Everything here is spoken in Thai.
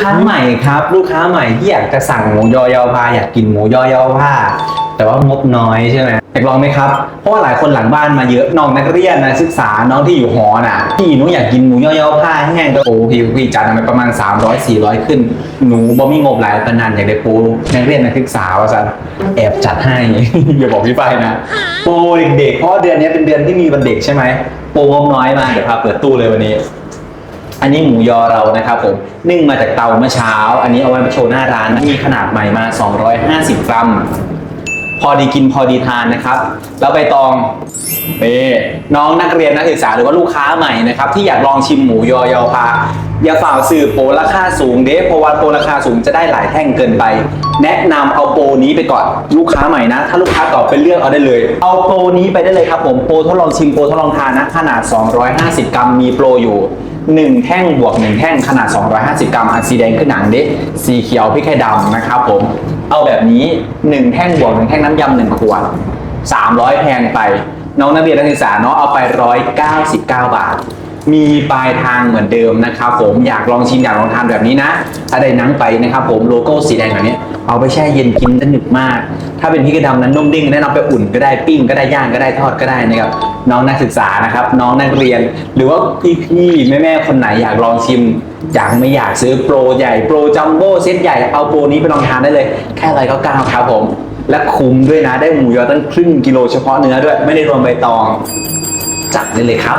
ค้าใหม่ครับ ลูกค้าใหม่ที่อยากจะสั่งหมูยอยอพาอยากกินหมูยอยอพาแต่ว่างบน้อยใช่ไหมอยากลองไหมครับ เพราะว่าหลายคนหลังบ้านมาเยอะน้องนักเรียนนักศึกษาน้องที่อยู่หอน่ะพี่หนูอยากกินหมูยอยอพาแห้งก็โอ้พี่พี่จัดมาประมาณ 300 400 ขึ้น หนูบ่มีงบหลายปานนันอยากได้ปูนักเรียนนักศึกษาว่าสันแอบจัดให้อย่าบอกพี่ไปนะปรเด็กๆเพราะเดือนนี้เป็นเดือนที่มีวันเด็กใช่ไหมปรงบน้อยมาเดี๋ยวพาเปิดตู้เลยวันนี้ อันนี้หมูยอเรานะครับผมนึ่งมาจากเตาเมื่อเช้า อันนี้เอาไว้มาโชว์หน้าร้านมีขนาดใหม่มา 250 กรัม พอดีกินพอดีทานนะครับ แล้วใบตองเป้น้องนักเรียนนักศึกษาหรือว่าลูกค้าใหม่นะครับที่อยากลองชิมหมูยอยอพาอย่าฝ่าสื่อโปรราคาสูงเด้เพราะว่าโปรราคาสูงจะได้หลายแท่งเกินไป แนะนำเอาโปรนี้ไปก่อนลูกค้าใหม่นะ ถ้าลูกค้าตอบเป็นเลือกเอาได้เลย เอาโปรนี้ไปได้เลยครับผมโปรทดลองชิมโปรทดลองทานนะขนาด 250 กรัมมีโปรอยู่ 1 แท่งบวก 1 แท่งขนาด 250 กรัมอันสีแดงคือหนังเด็สีเขียวพริกไทยดำนะครับผม เอาแบบนี้ 1 แท่งบวก 1 แท่งน้ำยำหนึ่งขวด 300 แพงไป น้องนักเรียนนักศึกษาเนาะเอาไป 199 บาท มีปลายทางเหมือนเดิมนะครับผมอยากลองชิมอยากลองทานแบบนี้นะ ถ้าได้นังไปนะครับผมโลโก้สีแดงแบบนี้ เอาไปแช่เย็นกินจะหนึบมาก ถ้าเป็นพริกกระดำนั้นนุ่มดิ้งแนะนำไปอุ่นก็ได้ปิ้งก็ได้ย่างก็ได้ทอดก็ได้นะครับน้องนักศึกษานะครับ น้องนักเรียน หรือว่าพี่ๆแม่ๆคนไหนอยากลองชิมอยากไม่อยากซื้อโปรใหญ่โปรจัมโบ้เซตใหญ่เอาโปรนี้ไปลองทานได้เลย แค่ไรก็ก้าครับผม และคุ้มด้วยนะได้หมูยอตั้งครึ่งกิโลเฉพาะเนื้อด้วยไม่ได้รวมใบตอง จัดได้เลยครับ